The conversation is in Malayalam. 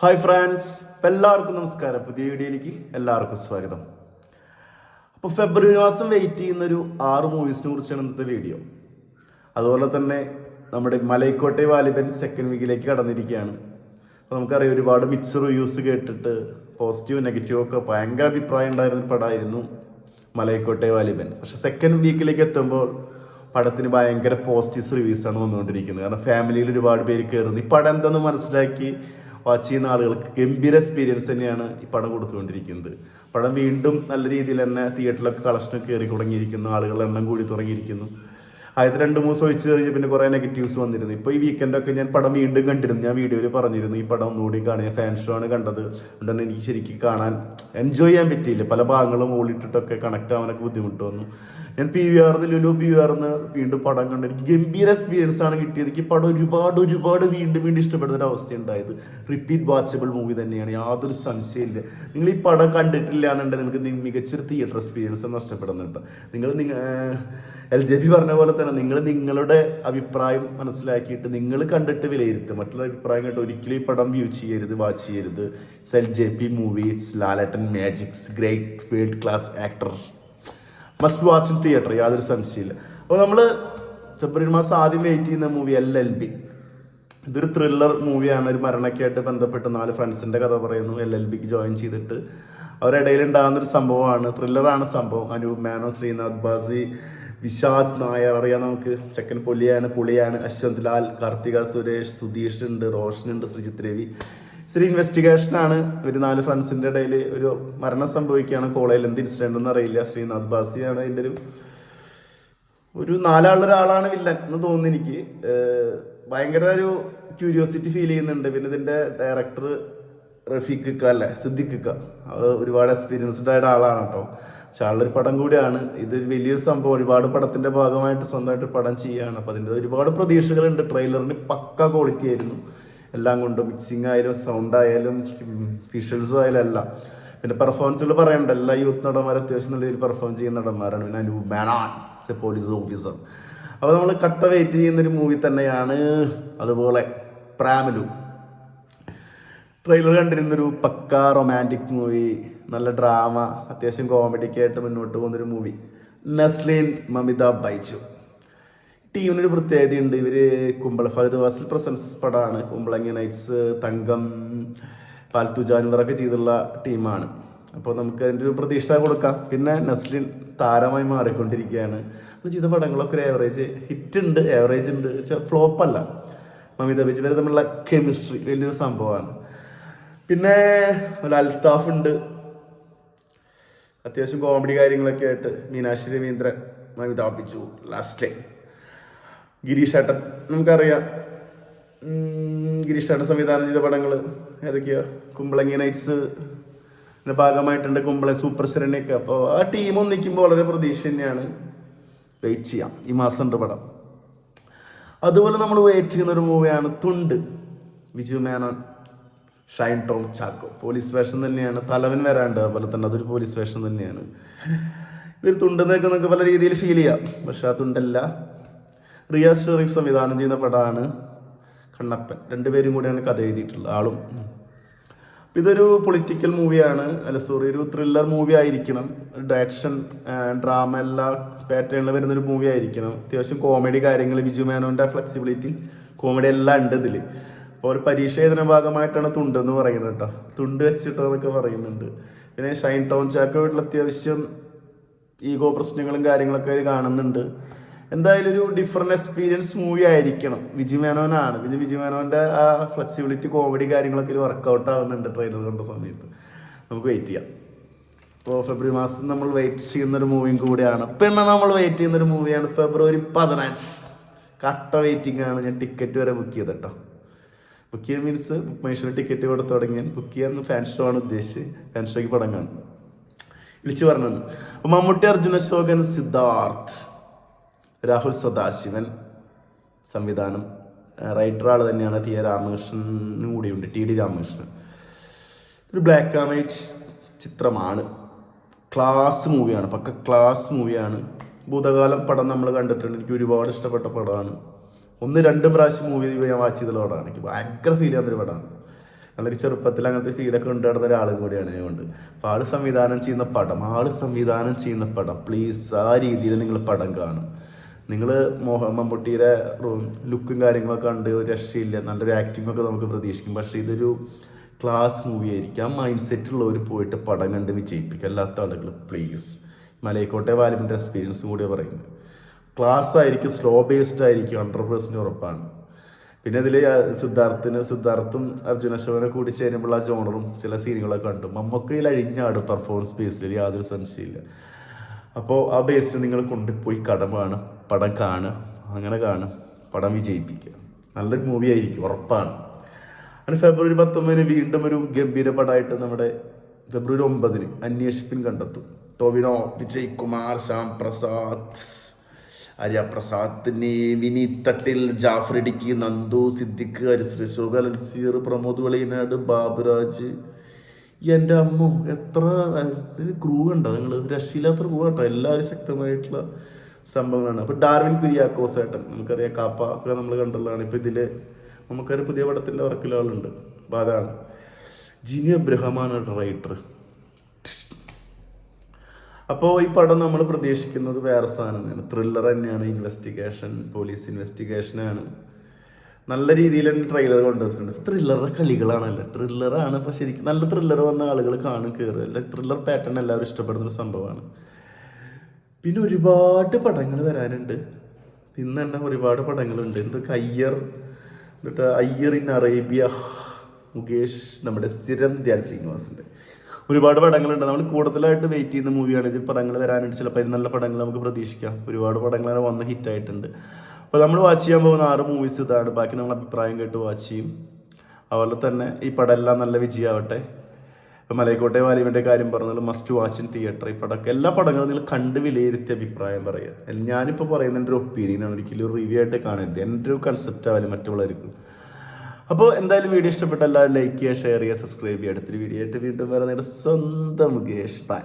ഹായ് ഫ്രാൻസ് എല്ലാവർക്കും നമസ്കാരം. പുതിയ വീഡിയോയിലേക്ക് എല്ലാവർക്കും സ്വാഗതം. അപ്പോൾ ഫെബ്രുവരി മാസം വെയിറ്റ് ചെയ്യുന്നൊരു ആറ് മൂവീസിനെ കുറിച്ചാണ് ഇന്നത്തെ വീഡിയോ അതുപോലെ തന്നെ നമ്മുടെ മലൈക്കോട്ടെ വാലിബൻ സെക്കൻഡ് വീക്കിലേക്ക് കടന്നിരിക്കുകയാണ്. അപ്പോൾ നമുക്കറിയാം ഒരുപാട് മിക്സ് റിവ്യൂസ് കേട്ടിട്ട് പോസിറ്റീവ് നെഗറ്റീവ് ഒക്കെ ഭയങ്കര അഭിപ്രായം ഉണ്ടായിരുന്ന പടമായിരുന്നു മലൈക്കോട്ടെ വാലിബൻ. പക്ഷേ സെക്കൻഡ് വീക്കിലേക്ക് എത്തുമ്പോൾ പടത്തിന് ഭയങ്കര പോസിറ്റീവ് റിവ്യൂസാണ് വന്നുകൊണ്ടിരിക്കുന്നത്. കാരണം ഫാമിലിയിൽ ഒരുപാട് പേര് കയറുന്നു ഈ പടം എന്തെന്ന് മനസ്സിലാക്കി വാച്ച് ചെയ്യുന്ന ആളുകൾക്ക് ഗംഭീര എക്സ്പീരിയൻസ് തന്നെയാണ് ഈ പടം കൊടുത്തുകൊണ്ടിരിക്കുന്നത്. പടം വീണ്ടും നല്ല രീതിയിൽ തന്നെ തിയേറ്ററിലൊക്കെ കളക്ഷനൊക്കെ കയറി തുടങ്ങിയിരിക്കുന്നു. ആളുകളുടെ എണ്ണം കൂടി തുടങ്ങിയിരിക്കുന്നു. ആദ്യത്തെ രണ്ട് മൂന്ന് ഒഴിച്ച് കഴിഞ്ഞ് പിന്നെ കുറേ നെഗറ്റീവ്സ് വന്നിരുന്നു. ഇപ്പോൾ ഈ വീക്കെൻഡൊക്കെ ഞാൻ പടം വീണ്ടും കണ്ടിരുന്നു. ഞാൻ വീഡിയോയിൽ പറഞ്ഞിരുന്നു ഈ പടം ഒന്നുകൂടി കാണുക. ഫാൻ ഷോ ആണ് കണ്ടത്. അതുകൊണ്ട് തന്നെ എനിക്ക് ശരിക്കും കാണാൻ എൻജോയ് ചെയ്യാൻ പറ്റിയില്ല. പല ഭാഗങ്ങളും ഓളിട്ടിട്ടൊക്കെ കണക്ട് ആവാനൊക്കെ ബുദ്ധിമുട്ട് വന്നു. ഞാൻ പി വി ആറിന് ലുലു പി വി ആറിന് വീണ്ടും പടം കണ്ടു എനിക്ക് ഗംഭീര എക്സ്പീരിയൻസ് ആണ് കിട്ടിയത്. എനിക്ക് പടം ഒരുപാട് ഒരുപാട് വീണ്ടും വീണ്ടും ഇഷ്ടപ്പെടുന്ന ഒരു അവസ്ഥ ഉണ്ടായത് റിപ്പീറ്റ് വാച്ചബിൾ മൂവി തന്നെയാണ്. യാതൊരു സംശയമില്ല നിങ്ങൾ ഈ പടം കണ്ടിട്ടില്ല എന്നുണ്ടെങ്കിൽ നിങ്ങൾക്ക് മികച്ചൊരു തിയേറ്റർ എക്സ്പീരിയൻസ് നഷ്ടപ്പെടുന്നുണ്ട്. നിങ്ങൾ എൽ ജെ പി പറഞ്ഞ പോലെ തന്നെ നിങ്ങൾ നിങ്ങളുടെ അഭിപ്രായം മനസ്സിലാക്കിയിട്ട് നിങ്ങൾ കണ്ടിട്ട് വിലയിരുത്തുക മറ്റുള്ള അഭിപ്രായം കേട്ട് ഒരിക്കലും ഈ പടം വ്യൂ ചെയ്യരുത് വാച്ച് ചെയ്യരുത്. L J P movie it's Lalettan magics great world class actor must watch in theatre യാതൊരു സംശയമില്ല അപ്പോൾ നമ്മൾ ഫെബ്രുവരി മാസം ആദ്യം വെയിറ്റ് ചെയ്യുന്ന മൂവി എൽ എൽ ബി ഇതൊരു ത്രില്ലർ മൂവിയാണ് ഒരു മരണക്കായിട്ട് ബന്ധപ്പെട്ട് നാല് ഫ്രണ്ട്സിന്റെ കഥ പറയുന്നു. എൽ എൽ ബിക്ക് ജോയിൻ ചെയ്തിട്ട്. അവരിടയിൽ ഉണ്ടാകുന്ന ഒരു സംഭവമാണ് ത്രില്ലറാണ് സംഭവം. അനൂപ് മേനോ ശ്രീനാഥ് ബാസി വിശാദ് നായർ അറിയാം നമുക്ക്. ചെക്കൻ പൊലിയാണ് പുളിയാണ് അശ്വന്ത് ലാൽ കാർത്തിക സുരേഷ് സുധീഷ് ഉണ്ട് റോഷൻ ഉണ്ട് ശ്രീജിത്ത് രവി. ശ്രീ ഇൻവെസ്റ്റിഗേഷനാണ് ഒരു നാല് ഫ്രണ്ട്സിന്റെ ഇടയിൽ ഒരു മരണം സംഭവിക്കുകയാണ് കോളേജിൽ. എന്ത് ഇൻസിഡന്റ് ഒന്നും അറിയില്ല. ശ്രീനാഥ് ബാസിയാണ് അതിന്റെ ഒരു ഒരു നാലാളുടെ ഒരാളാണ് വില്ലൻ എന്ന് തോന്നുന്നു എനിക്ക്. ഭയങ്കര ഒരു ക്യൂരിയോസിറ്റി ഫീൽ ചെയ്യുന്നുണ്ട്. പിന്നെ ഇതിന്റെ ഡയറക്ടർ റഫീഖ് ഇക്ക അല്ലേ? സിദ്ദിഖ് ഇക്ക ഒരുപാട് എക്സ്പീരിയൻസ്ഡ് ആയ ആളാണ് കേട്ടോ. ഒരു പടം കൂടിയാണ്. ഇത് വലിയൊരു സംഭവം. ഒരുപാട് പടത്തിന്റെ ഭാഗമായിട്ട് സ്വന്തമായിട്ട് പടം ചെയ്യുകയാണ്. അപ്പോൾ അതിന്റെ ഒരുപാട് പ്രതീക്ഷകളുണ്ട്. ട്രെയിലറിന് പക്ക ക്വാളിറ്റി ആയിരുന്നു. എല്ലാം കൊണ്ടും മിക്സിംഗ് ആയാലും സൗണ്ട് ആയാലും വിഷ്വൽസും ആയാലും എല്ലാം. പിന്നെ പെർഫോമൻസുകൾ പറയണ്ട എല്ലാ യൂത്ത് നടന്മാരും അത്യാവശ്യം നല്ല രീതിയിൽ പെർഫോം ചെയ്യുന്ന നടന്മാരാണ്. പിന്നെ Anoop Menon a police officer അപ്പോൾ നമ്മൾ കട്ട വെയിറ്റ് ചെയ്യുന്നൊരു മൂവി തന്നെയാണ് അതുപോലെ പ്രാമലു. ട്രെയിലർ കണ്ടിരുന്നൊരു പക്ക റൊമാന്റിക് മൂവി നല്ല ഡ്രാമ അത്യാവശ്യം കോമഡിക്കായിട്ട് മുന്നോട്ട് പോകുന്നൊരു മൂവി നസ്ലീൻ മമിത ബൈജു. ടീമിനൊരു പ്രത്യേകതയുണ്ട്. ഇവർ കുമ്പള ഫഹദ് വാസിൽ പ്രസൻസ് പടമാണ്. കുമ്പളങ്ങി നൈറ്റ്സ് തങ്കം പാൽത്തു ജാനുവറൊക്കെ ചെയ്തുള്ള ടീമാണ്. അപ്പോൾ നമുക്ക് അതിന്റെ ഒരു പ്രതീക്ഷ കൊടുക്കാം. പിന്നെ നസ്ലിൻ താരമായി മാറിക്കൊണ്ടിരിക്കുകയാണ്. അത് ചെയ്ത പടങ്ങളൊക്കെ ഒരു ഏവറേജ് ഹിറ്റ് ഉണ്ട് ഏവറേജ് ഉണ്ട്. ഫ്ലോപ്പ് അല്ല. മമിത ബിജ് വരെ തമ്മിലുള്ള കെമിസ്ട്രി വലിയൊരു സംഭവമാണ്. പിന്നെ ഒരു അൽത്താഫ് ഉണ്ട്. അത്യാവശ്യം കോമഡി കാര്യങ്ങളൊക്കെ ആയിട്ട് മീനാക്ഷി രവീന്ദ്രൻ മമിത ബിജു ലാസ്റ്റ് ടൈം ഗിരീഷ് ഏട്ടൻ നമുക്കറിയാം ഗിരീഷേട്ടൻ സംവിധാനം ചെയ്ത പടങ്ങൾ ഏതൊക്കെയാ? കുമ്പളങ്ങി നൈറ്റ്സ് ഭാഗമായിട്ടുണ്ട് കുമ്പളെ സൂപ്പർ ശരണിയൊക്കെ. അപ്പോൾ ആ ടീം ഒന്നിക്കുമ്പോൾ വളരെ പ്രതീക്ഷ തന്നെയാണ്. വെയിറ്റ് ചെയ്യാം. ഈ മാസം ഉണ്ട് പടം. അതുപോലെ നമ്മൾ വെയിറ്റ് ചെയ്യുന്ന ഒരു മൂവിയാണ് തുണ്ട്. വിജു മേനോൻ ഷൈൻ ടോം ചാക്കോ. പോലീസ് വേഷം തന്നെയാണ്. തലവൻ വരാണ്ട് അതുപോലെ തന്നെ അതൊരു പോലീസ് വേഷം തന്നെയാണ്. ഇതൊരു തുണ്ടെന്നൊക്കെ നമുക്ക് പല രീതിയിൽ ഫീൽ ചെയ്യാം. പക്ഷെ ആ തുണ്ടല്ല. റിയാസ് ഷെറീഫ് സംവിധാനം ചെയ്യുന്ന പടമാണ് കണ്ണപ്പൻ. രണ്ടുപേരും കൂടിയാണ് കഥ എഴുതിയിട്ടുള്ളത് ആളും. ഇതൊരു പൊളിറ്റിക്കൽ മൂവിയാണ്. അല്ല സോറി ഒരു ത്രില്ലർ മൂവി ആയിരിക്കണം. ഡയറക്ഷൻ ഡ്രാമ എല്ലാ പാറ്റേണിൽ വരുന്നൊരു മൂവി ആയിരിക്കണം. അത്യാവശ്യം കോമഡി കാര്യങ്ങൾ ബിജു മേനോന്റെ ഫ്ലെക്സിബിലിറ്റി കോമഡി എല്ലാം ഉണ്ട് ഇതിൽ അപ്പോൾ ഒരു പരീക്ഷ ഭാഗമായിട്ടാണ് തുണ്ട് എന്ന് പറയുന്നത് കേട്ടോ. തുണ്ട് വെച്ചിട്ടോ എന്നൊക്കെ പറയുന്നുണ്ട്. പിന്നെ ഷൈൻ ടൗൺ ചാക്കോ വീട്ടിൽ അത്യാവശ്യം ഈഗോ പ്രശ്നങ്ങളും കാര്യങ്ങളൊക്കെ കാണുന്നുണ്ട്. എന്തായാലും ഒരു ഡിഫറെന്റ് എക്സ്പീരിയൻസ് മൂവി ആയിരിക്കണം. വിജി മേനോനാണ്. വിജി വിജി മേനോന്റെ ആ ഫ്ലെക്സിബിലിറ്റി കോമഡി കാര്യങ്ങളൊക്കെ വർക്കൗട്ട് ആവുന്നുണ്ട് ട്രെയിലർ കണ്ട സമയത്ത്. നമുക്ക് വെയിറ്റ് ചെയ്യാം. ഇപ്പോൾ ഫെബ്രുവരി മാസം നമ്മൾ വെയിറ്റ് ചെയ്യുന്നൊരു മൂവിയും കൂടിയാണ്. പിന്നെ നമ്മൾ വെയിറ്റ് ചെയ്യുന്നൊരു മൂവിയാണ് ഫെബ്രുവരി പതിനഞ്ച്. കട്ട വെയിറ്റിംഗ് ആണ്. ഞാൻ ടിക്കറ്റ് വരെ ബുക്ക് ചെയ്ത് കേട്ടോ. ബുക്ക് ചെയ്യാൻ മീൻസ് ബുക്ക് മൈഷോ ടിക്കറ്റ് കൊടുത്ത് തുടങ്ങി. ബുക്ക് ചെയ്യാൻ ഫാൻ ഷോ ആണ് ഉദ്ദേശിച്ച്. ഫാൻ ഷോയ്ക്ക് പടം കാണും. വിളിച്ചു പറഞ്ഞു അപ്പോൾ മമ്മൂട്ടി അർജുന ശോകൻ സിദ്ധാർത്ഥ്. രാഹുൽ സദാശിവൻ സംവിധാനം. റൈറ്റർ ആൾ തന്നെയാണ് ടി എ രാമകൃഷ്ണനും കൂടിയുണ്ട് ടി ഡി രാമകൃഷ്ണൻ. ഒരു ബ്ലാക്ക് ആൻഡ് വൈറ്റ് ചിത്രമാണ് ക്ലാസ് മൂവിയാണ് പക്ക ക്ലാസ് മൂവിയാണ് ഭൂതകാലം പടം നമ്മൾ കണ്ടിട്ടുണ്ട് എനിക്ക് ഒരുപാട് ഇഷ്ടപ്പെട്ട പടമാണ്. ഒന്ന് രണ്ടും പ്രാവശ്യം മൂവി ഞാൻ വാച്ച് ചെയ്തുള്ള പടമാണ് എനിക്ക് ഭയങ്കര ഫീൽ ചെയ്യുന്നൊരു പടമാണ്. നല്ലൊരു ചെറുപ്പത്തിൽ അങ്ങനത്തെ ഫീലൊക്കെ ഉണ്ട് നടന്ന ഒരാളും കൂടിയാണ് അതുകൊണ്ട് കൊണ്ട് അപ്പോൾ ആൾ സംവിധാനം ചെയ്യുന്ന പടം ആൾ സംവിധാനം ചെയ്യുന്ന പടം പ്ലീസ് ആ രീതിയിൽ നിങ്ങൾ പടം കാണും. നിങ്ങൾ മോഹൻ മമ്മൂട്ടിയുടെ ലുക്കും കാര്യങ്ങളൊക്കെ കണ്ട് ഒരു രക്ഷയില്ല. നല്ലൊരു ആക്ടിംഗ് ഒക്കെ നമുക്ക് പ്രതീക്ഷിക്കും. പക്ഷേ ഇതൊരു ക്ലാസ് മൂവി ആയിരിക്കും. മൈൻഡ് സെറ്റുള്ളവർ പോയിട്ട് പടം കണ്ട് വിജയിപ്പിക്കുക അല്ലാത്ത ആളുകൾ പ്ലീസ് മലയക്കോട്ടെ വാലിബിന്റെ എക്സ്പീരിയൻസ് കൂടി പറയുന്നത് ക്ലാസ് ആയിരിക്കും സ്ലോ ബേസ്ഡ് ആയിരിക്കും ഹൺഡ്രഡ് പെർസെന്റ് ഉറപ്പാണ്. പിന്നെ ഇതിൽ സിദ്ധാർത്ഥിന് സിദ്ധാർത്ഥും അർജുന അശോകനെ കൂടി ചേരുമ്പോൾ ആ ജോണറും ചില സീനുകളൊക്കെ കണ്ടു. മമ്മക്കയിൽ അഴിഞ്ഞാട് പെർഫോമൻസ് ബേസിൽ യാതൊരു സംശയമില്ല അപ്പോൾ ആ ബേസിൽ നിങ്ങൾ കൊണ്ടുപോയി കടം കാണും പടം കാണുക അങ്ങനെ കാണും പടം വിജയിപ്പിക്കുക. നല്ലൊരു മൂവി ആയിരിക്കും ഉറപ്പാണ്. അങ്ങനെ ഫെബ്രുവരി പത്തൊമ്പതിന് വീണ്ടും ഒരു ഗംഭീര പടമായിട്ട് നമ്മുടെ ഫെബ്രുവരി ഒമ്പതിന് അന്വേഷിപ്പിൻ കണ്ടെത്തും. ടോവിനോ വിജയ് കുമാർ ശ്യാം പ്രസാദ് ആര്യ പ്രസാദിനെ തട്ടിൽ ജാഫർ ഇടുക്കി നന്ദു സിദ്ദിഖ് ഹരിശ്രീ ശോക പ്രമോദ് വെളിയനാട് ബാബുരാജ് എന്റെ അമ്മ എത്ര ക്രൂ കണ്ടോ? നിങ്ങൾ രക്ഷയില്ലാത്ത ക്രൂ കേട്ടോ എല്ലാവരും ശക്തമായിട്ടുള്ള സംഭവങ്ങളാണ്. അപ്പോൾ ഡാർവിൻ കുര്യാക്കോസ് ഏട്ടൻ നമുക്കറിയാം കാപ്പ ഒക്കെ നമ്മൾ കണ്ടുള്ളതാണ്. ഇപ്പോൾ ഇതിൽ നമുക്കൊരു പുതിയ പടത്തിന്റെ വർക്കിലാളുണ്ട് അപ്പോൾ അതാണ്. ജിനി അബ്രഹമാണ് റൈറ്റർ അപ്പോൾ ഈ പടം നമ്മൾ പ്രതീക്ഷിക്കുന്നത് വേറെ സാധനം തന്നെയാണ് ത്രില്ലർ തന്നെയാണ് ഇൻവെസ്റ്റിഗേഷൻ പോലീസ് ഇൻവെസ്റ്റിഗേഷനാണ് നല്ല രീതിയിൽ തന്നെ ട്രെയിലർ കൊണ്ടുവന്നിട്ടുണ്ട് ത്രില്ലറുടെ കളികളാണല്ലോ ത്രില്ലറാണ് പക്ഷെ ശരിക്കും നല്ല ത്രില്ലർ വന്ന ആളുകൾ കാണും കയറും അല്ല ത്രില്ലർ പാറ്റേൺ എല്ലാവരും ഇഷ്ടപ്പെടുന്ന ഒരു സംഭവമാണ്. പിന്നെ ഒരുപാട് പടങ്ങൾ വരാനുണ്ട്. ഇന്ന് തന്നെ ഒരുപാട് പടങ്ങളുണ്ട്. എന്ത് കയ്യർ എന്നിട്ട് അയ്യർ ഇൻ അറേബ്യ മുകേഷ് നമ്മുടെ സ്ഥിരം ധ്യാൻ ശ്രീനിവാസിന്റെ. ഒരുപാട് പടങ്ങളുണ്ട്. നമ്മൾ കൂടുതലായിട്ട് വെയിറ്റ് ചെയ്യുന്ന മൂവിയാണ് ഇതിൽ പടങ്ങൾ വരാനുണ്ട്. ചിലപ്പോൾ ഇത് നല്ല പടങ്ങൾ നമുക്ക് പ്രതീക്ഷിക്കാം. ഒരുപാട് പടങ്ങൾ വന്ന് ഹിറ്റായിട്ടുണ്ട് അപ്പോൾ നമ്മൾ വാച്ച് ചെയ്യാൻ പോകുന്ന ആറ് മൂവീസ് ഇതാണ്. ബാക്കി നമ്മൾ അഭിപ്രായം കേട്ട് വാച്ച് ചെയ്യും. അതുപോലെ തന്നെ ഈ പടം എല്ലാം നല്ല വിജയമാവട്ടെ മലയക്കോട്ടെ വാലിബിന്റെ കാര്യം പറഞ്ഞാൽ മസ്റ്റ് വാച്ച് ഇൻ തിയേറ്റർ ഈ പടമൊക്കെ എല്ലാ പടങ്ങളും നിങ്ങൾ കണ്ട് വിലയിരുത്തിയ അഭിപ്രായം പറയുക ഞാനിപ്പോൾ പറയുന്ന എന്റെ ഒരു ഒപ്പീനിയനാണ് ഒരിക്കലും റിവ്യൂ ആയിട്ട് കാണരുത്. എന്റെ ഒരു കൺസെപ്റ്റ് ആവില്ല മറ്റുള്ളവർക്കും. അപ്പോൾ എന്തായാലും വീഡിയോ ഇഷ്ടപ്പെട്ട എല്ലാവരും ലൈക്ക് ചെയ്യുക ഷെയർ ചെയ്യുക സബ്സ്ക്രൈബ് ചെയ്യുക. അടുത്തൊരു വീഡിയോ ആയിട്ട് വീണ്ടും വരുന്നതിന്റെ സ്വന്തം മുകേഷ്. ബൈ